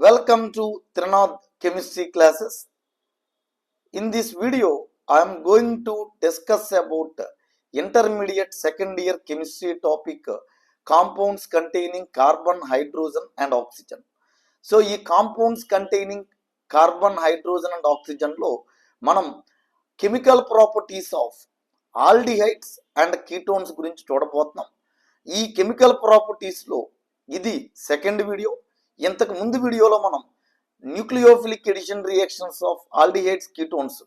Welcome to Trinod Chemistry classes. In this video, I am going to discuss about intermediate second year chemistry topic compounds containing carbon, hydrogen and oxygen. So ఈ compounds containing carbon hydrogen and ఆక్సిజన్లో మనం chemical properties of aldehydes and ketones గురించి చూడబోతున్నాం ఈ chemical ప్రాపర్టీస్లో ఇది second video ఇంతకు ముందు వీడియోలో మనం nucleophilic addition reactions of aldehydes ketones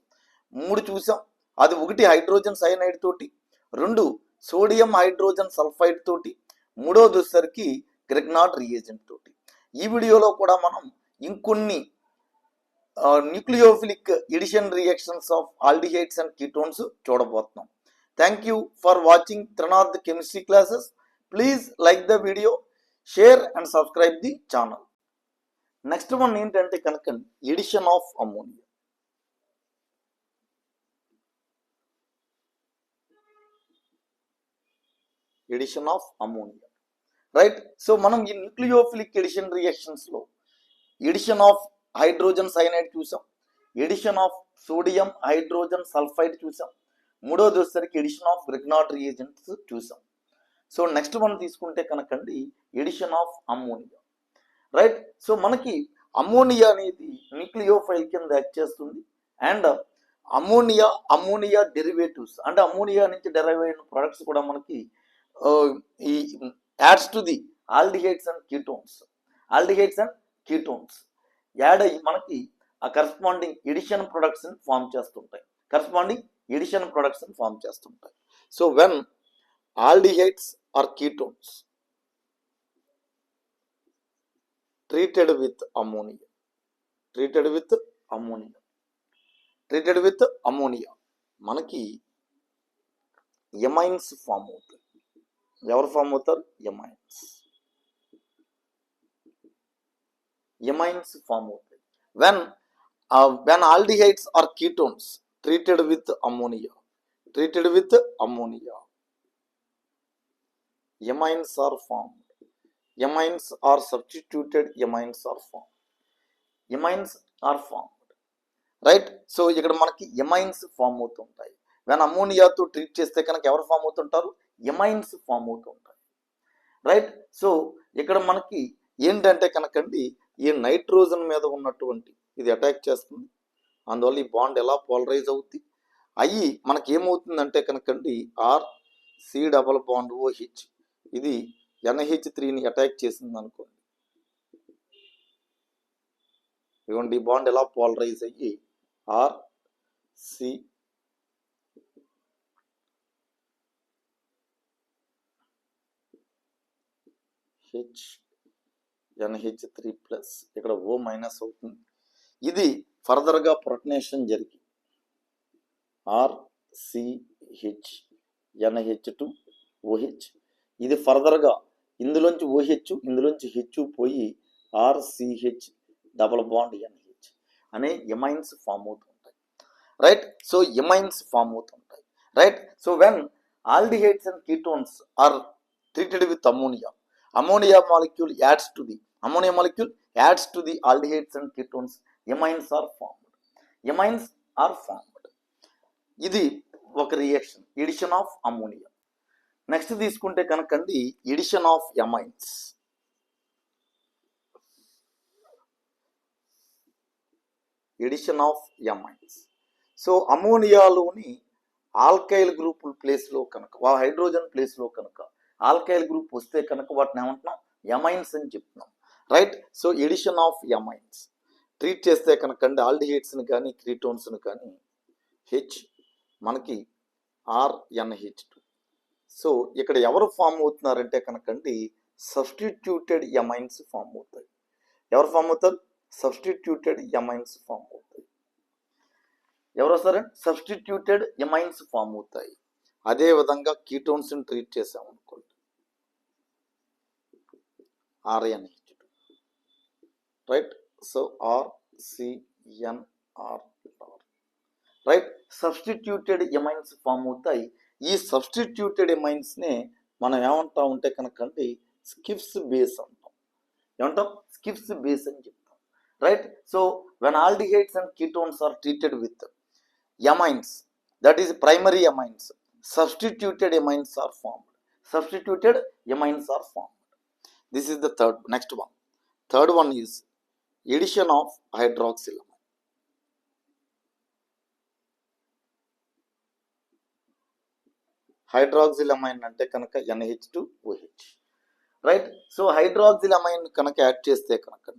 మూడు చూసాం. అది ఒకటి హైడ్రోజన్ సైనైడ్ తోటి రెండు సోడియం హైడ్రోజన్ సల్ఫైడ్ తోటి మూడోది వచ్చేసరికి గ్రెగ్నాట్ రియేజెంట్ తోటి. ఈ వీడియోలో కూడా మనం ఇంకొన్ని nucleophilic addition reactions of aldehydes and ketones చూడబోతున్నాం. Thank you for watching Trinath chemistry classes please like the video share and subscribe the channel next one ఏంటంటే కనుక addition of ammonia addition of ammonia right so మనం ఈ nucleophilic addition రియాక్షన్స్లో addition of hydrogen cyanide చూసాం. Addition of sodium hydrogen sulphide చూసాం. మూడోది వచ్చేసరికి addition of Grignard reagents చూసాం. సో నెక్స్ట్ మనం తీసుకుంటే కనుకండి addition of ammonia. Right? So మనకి అమ్మోనియా అనేది న్యూక్లియోఫైల్ కింద యాక్ట్ చేస్తుంది. And ammonia ammonia derivatives. అంటే అమ్మోనియా నుంచి డెరైవ్ అయిన ప్రొడక్ట్స్ కూడా మనకి ఈ adds to the aldehydes and ketones. Aldehydes and ketones. Add అయ్యి మనకి ఆ కరస్పాండింగ్ ఎడిషన్ ప్రొడక్ట్స్ని ఫామ్ చేస్తుంటాయి. కరస్పాండింగ్ ఎడిషన్ ప్రొడక్ట్స్ని ఫామ్ చేస్తుంటాయి. So when aldehydes or ketones treated with ammonia treated with ammonia treated with ammonia మనకి ఎమైన్స్ ఫామ్ అవుతాయి. ఎవరు ఫామ్ అవుతారు? ఎమైన్స్ ఎమైన్స్ ఫామ్ అవుతాయి. When when aldehydes or ketones treated with ammonia treated with ammonia amines are form amines or substituted amines are form amines are form right so ఇక్కడ మనకి amines form అవుతుంటాయి. When అమోనియాతో treat చేస్తే కనుక ఎవరు form అవుతుంటారు? Amines form అవుతుంటాయి. Right so ఇక్కడ మనకి ఏంటంటే కనుకండి ఈ నైట్రోజన్ మీద ఉన్నటువంటి ఇది అటాక్ చేస్తుంది. అందువల్ల ఈ బాండ్ ఎలా పోలరైజ్ అవుద్ది? అయ్యి మనకి ఏమవుతుందంటే కనుకండి R C double bond O H ఇది ఎన్హెచ్ త్రీని అటాక్ చేసింది అనుకోండి ఇవ్వండి ఈ బాండ్ ఎలా పోలరైజ్ అయ్యి R C H NH three plus ఇక్కడ ఓ మైనస్ అవుతుంది. ఇది ఫర్దర్గా ప్రొటనేషన్ జరిగి R CH NH two OH ఇది ఫర్దర్గా ఇందులోంచి ఓహెచ్ ఇందులోంచి హెచ్ పోయి ఆర్సిహెచ్ డబల్ బాండ్ ఎన్హెచ్ అనే ఎమైన్స్ ఫామ్ అవుతుంటాయి రైట్? సో ఎమైన్స్ ఫామ్ అవుతుంటాయి right? So when aldehydes and ketones are treated with ammonia ammonia molecule adds to the ammonia molecule adds to the aldehydes and ketones amines are formed. Amines are formed. ఇది ఒక reaction addition of ammonia. Next తీసుకుంటే కనుకండి addition of amines addition of amines so అమోనియాలోని alkyl group ప్లేస్లో కనుక వా hydrogen ప్లేస్లో కనుక alkyl group వస్తే కనుక వాటిని ఏమంటున్నాం? ఎమైన్స్ అని చెప్తున్నాం. Right so addition of amines treat చేస్తే కనుకండి ఆల్డిహైడ్స్ని కానీ క్రీటోన్స్ని కానీ హెచ్ మనకి ఆర్ఎన్హెచ్ టూ సో ఇక్కడ ఎవరు ఫామ్ అవుతున్నారంటే కనుకండి సబ్స్టిట్యూటెడ్ ఎమైన్స్ ఫామ్ అవుతాయి. ఎవరు ఫామ్ అవుతారు? సబ్స్టిట్యూటెడ్ ఎమైన్స్ ఫామ్ అవుతాయి. ఎవరు వస్తారు? సబ్స్టిట్యూటెడ్ ఎమైన్స్ ఫామ్ అవుతాయి. అదే విధంగా కీటోన్స్ని ట్రీట్ చేసామనుకోండి RNH right? So R CNR right? Substituted amines form అవుతాయి. ఈ సబ్స్టిట్యూటెడ్ మైండ్స్ని మనం ఏమంటా ఉంటే కనుకంటే స్కిప్స్ బేస్ అంటాం. ఏమంటాం? స్కిప్స్ బేస్ అని చెప్తాం. Right so when aldehydes and ketones are treated with amines that is primary amines substituted amines are formed substituted amines are formed this is the third next one third one is addition of హైడ్రాక్సిలమ్ hydroxylamine అంటే కనుక NH two OH. Right so hydroxylamine కనుక add చేస్తే కనుక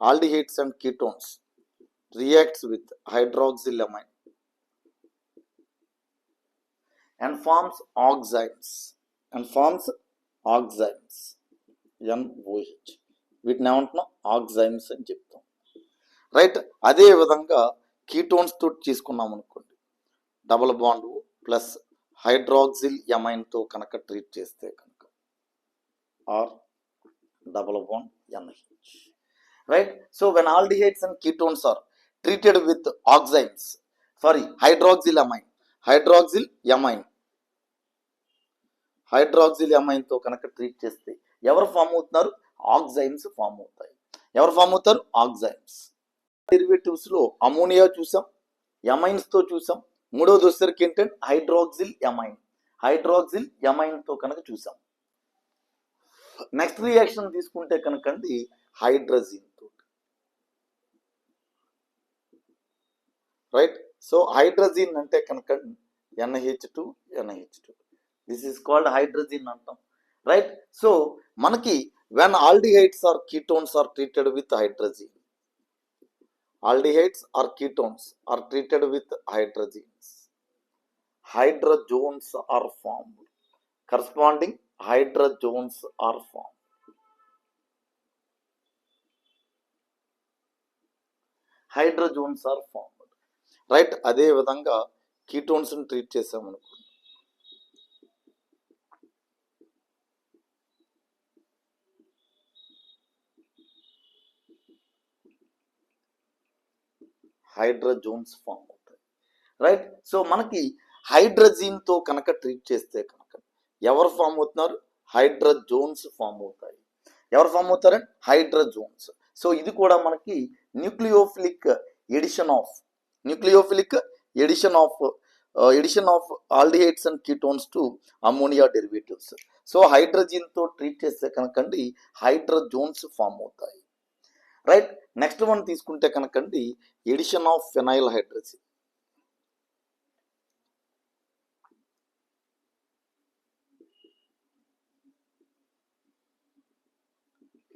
aldehydes and ketones reacts with hydroxylamine. And forms oximes and forms oximes NOH వీటిని ఏమంటున్నాం? ఆక్సైమ్స్ అని చెప్తాం. Right అదే విధంగా కీటోన్స్ తోటి తీసుకున్నాం అనుకోండి. డబల్ బాండ్ ప్లస్ హైడ్రాక్సిల్ ఎమైన్తో కనుక ట్రీట్ చేస్తే కనుక. R double one NH. Right? So when aldehydes and ketones are treated with oximes sorry hydroxyl amine hydroxyl amine hydroxyl ఎమైన్తో కనుక ట్రీట్ చేస్తే ఎవరు ఫామ్ అవుతున్నారు? ఆక్సైమ్స్ ఫామ్ అవుతాయి. ఎవరు ఫామ్ అవుతారు? ఆక్సైమ్స్ డెరివేటివ్స్లో అమోనియా చూసాం. ఎమైన్స్తో చూసాం. మూడవది వచ్చేసరికి ఏంటంటే హైడ్రాక్సిల్ ఎమైన్. హైడ్రాక్సిల్ ఎమైన్తో కనుక చూసాం. నెక్స్ట్ రియాక్షన్ తీసుకుంటే కనుకండి హైడ్రజిన్ తోటి. రైట్ సో హైడ్రజిన్ అంటే కనుక NH two NH two. This is called hydrazine అంటాం. రైట్ సో మనకి when aldehydes or ketones are treated with hydrazine aldehydes or ketones are treated with hydrogens hydrogens are formed corresponding hydrogens are formed hydrazones are formed right అదే విధంగా ketones treat చేసామనుకోండి hydrazones form అవుతాయి. Right so మనకి హైడ్రజీన్తో కనుక treat చేస్తే కనుక ఎవరు ఫామ్ అవుతున్నారు? హైడ్రజోన్స్ ఫామ్ అవుతాయి. ఎవరు ఫామ్ అవుతారంటే హైడ్రజోన్స్. సో ఇది కూడా మనకి nucleophilic addition of nucleophilic addition of addition of aldehydes and ketones to ammonia derivatives so హైడ్రజన్తో treat చేస్తే కనుకండి హైడ్రజోన్స్ ఫామ్ అవుతాయి. రైట్? నెక్స్ట్ వన్ తీసుకుంటే కనుకండి addition of phenyl hydrazine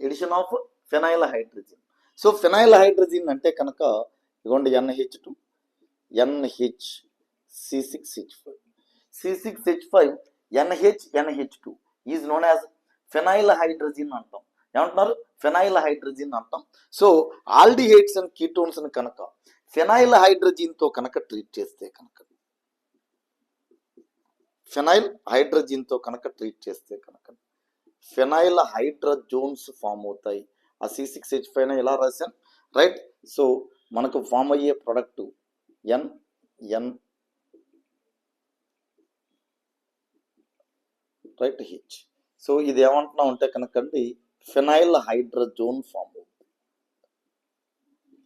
addition of phenyl hydrazine so phenyl hydrazine అంటే కనుక ఇదిగోండి NH two NH C six H five. C six H five NH NH two. Is known as phenyl hydrazine అంటాం. ఏమంటున్నారు? Phenyl hydrogen అంటాం. So aldehydes and ketones కనుక phenyl హైడ్రజిన్తో కనుక treat చేస్తే కనుక ఫెనైల్ హైడ్రజిన్తో కనుక ట్రీట్ చేస్తే కనుక ఫెనైల్ హైడ్రోజోన్స్ ఫామ్ అవుతాయి. ఆ సి సిక్స్ హెచ్ ఫైవ్ ఎలా రాశాను? రైట్? సో మనకు ఫామ్ అయ్యే product N N right H. So ఇది ఏమంటున్నా ఉంటే కనుకండి ఫెనైల్ హైడ్రోజోన్ ఫామ్ అవుతుంది.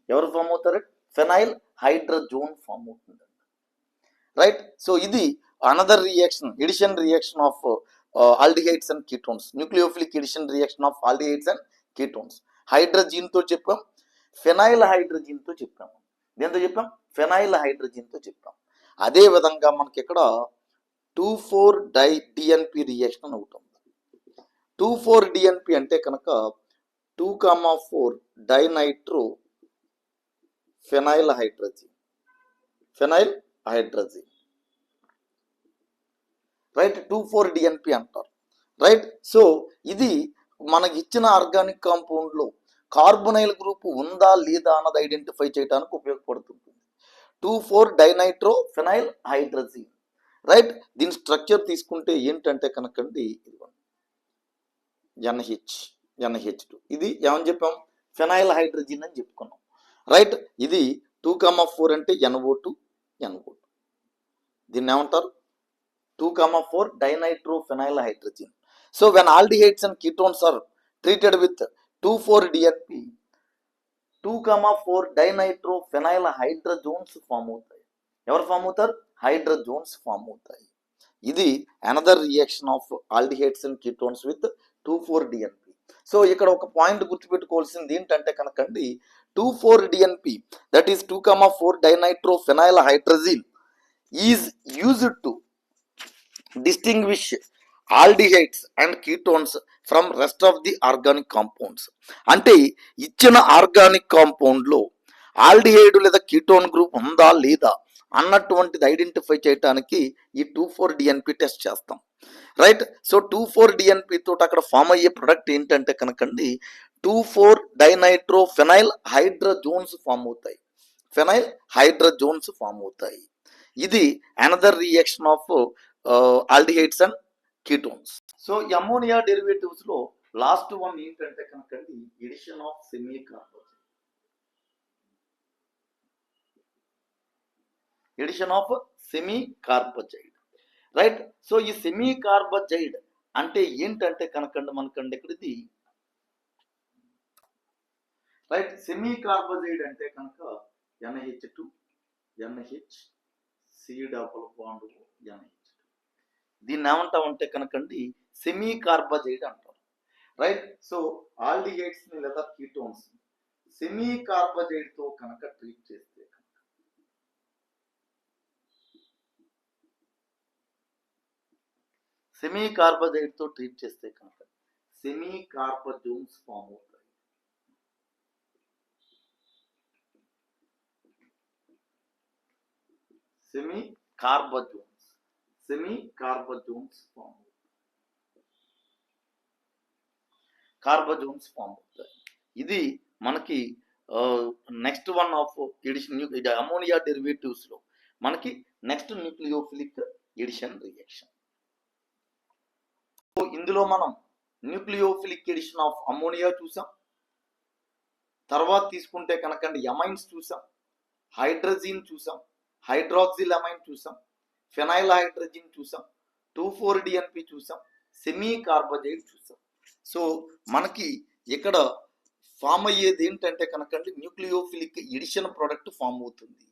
ఎవరు ఫామ్ అవుతారు? ఫెనైల్ హైడ్రజోన్ ఫామ్ అవుతుంది రైట్? సో ఇది another reaction addition reaction of aldehydes and ketones nucleophilic addition reaction of aldehydes and ketones హైడ్రోజిన్తో చెప్పాం ఫెనైల్ హైడ్రోజిన్తో చెప్పాం. దేంతో చెప్పాం? ఫెనైల్ హైడ్రోజిన్తో చెప్పాం. అదే విధంగా మనకి ఇక్కడ two four di DNP reaction అని ఒకటి టూ ఫోర్ డిఎన్పి అంటే కనుక two comma four dinitro phenyl hydrazine. Phenyl hydrazine. Right two four DNP అంటారు. రైట్ సో ఇది మనకి ఇచ్చిన ఆర్గానిక్ కాంపౌండ్లో కార్బొనైల్ గ్రూప్ ఉందా లేదా అన్నది ఐడెంటిఫై చేయడానికి ఉపయోగపడుతుంది. Two four dinitro phenyl hydrazine. Right దీని స్ట్రక్చర్ తీసుకుంటే ఏంటంటే కనుకండి ఎన్హెచ్ ఎన్హెచ్ టూ. ఇది ఏమని చెప్పాం? ఫెనైల్ హైడ్రజిన్ అని చెప్పుకున్నాం. రైట్? ఇది టూ కామా ఫోర్ అంటే ఎన్ఓ టూ ఎన్ఓ టూ. దీన్ని ఏమంటారు? Two comma four dinitro phenyl hydrazine. So when aldehydes and ketones are treated with two four DNP two comma four dinitro phenyl hydrazones form అవుతాయి. ఎవరు form అవుతారు? Hydrazones form అవుతాయి. ఇది another reaction of aldehydes and ketones with two four DNP so ఇక్కడ ఒక point గుర్తుపెట్టుకోవాల్సింది ఏంటంటే కనుకండి two four DNP that is two comma four dinitro phenyl hydrazine is used to distinguish aldehydes and ketones from rest of the organic compounds అంటే ఇచ్చిన organic కాంపౌండ్లో aldehyde లేదా ketone group ఉందా లేదా అన్నటువంటిది ఐడెంటిఫై చేయడానికి ఈ టూ ఫోర్ డిఎన్పి టెస్ట్ చేస్తాం. Right so two four DNP తోటి అక్కడ ఫామ్ అయ్యే ప్రొడక్ట్ ఏంటంటే కనుకండి two four dinitro phenyl hydrazones form అవుతాయి. ఫెనైల్ హైడ్రజోన్స్ ఫామ్ అవుతాయి. ఇది another reaction of aldehydes and ketones so ammonia డెరివేటివ్స్లో last one ఏంటంటే కనుకండి addition of semicarbazide addition of semicarbazide right? So ఈ semicarbazide అంటే ఏంటంటే కనుకండి మనకండి ఇక్కడ ఇది రైట్? సెమీ కార్బోజైడ్ అంటే కనుక NH two NH C double bond NH దీన్ని ఏమంటామంటే కనుకండి సెమీ కార్బోజైడ్ అంటారు రైట్? సో ఆల్డిహైడ్స్ని లేదా కీటోన్స్ సెమీ కార్బోజైడ్తో కనుక ట్రీట్ చేస్తే కనుక సెమీ కార్బోజైడ్తో ట్రీట్ చేస్తే కనుక సెమీ కార్బోజోమ్స్ ఫామ్ అవుతాయి. Semicarbazones semicarbazones form carbazones form అవుతాయి. ఇది మనకి next one of addition ammonia డెరివేటివ్స్లో మనకి నెక్స్ట్ న్యూక్లియోఫిలిక్ ఎడిషన్ రియాక్షన్. ఇందులో మనం న్యూక్లియోఫిలిక్ ఎడిషన్ ఆఫ్ అమోనియా చూసాం. తర్వాత తీసుకుంటే కనుకండి ఎమైన్స్ చూసాం. హైడ్రజిన్ చూసాం. హైడ్రాక్సిల్ అమైన్ చూసాం. ఫెనైల్ హైడ్రజిన్ చూసాం. టూ ఫోర్ డిఎన్పి చూసాం. సెమీ కార్బోజైడ్ చూసాం. సో మనకి ఇక్కడ ఫామ్ అయ్యేది ఏంటంటే కనుకండి న్యూక్లియోఫిలిక్ ఎడిషన్ ప్రోడక్ట్ ఫామ్ అవుతుంది.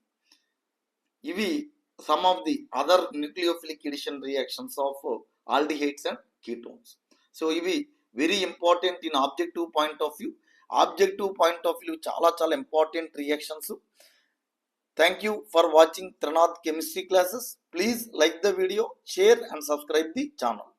ఇవి some of the other nucleophilic addition reactions of aldehydes and ketones so ఇవి very important in objective point of view objective point of view చాలా చాలా important reactions thank you for watching Trinath chemistry classes please like the video share and subscribe the channel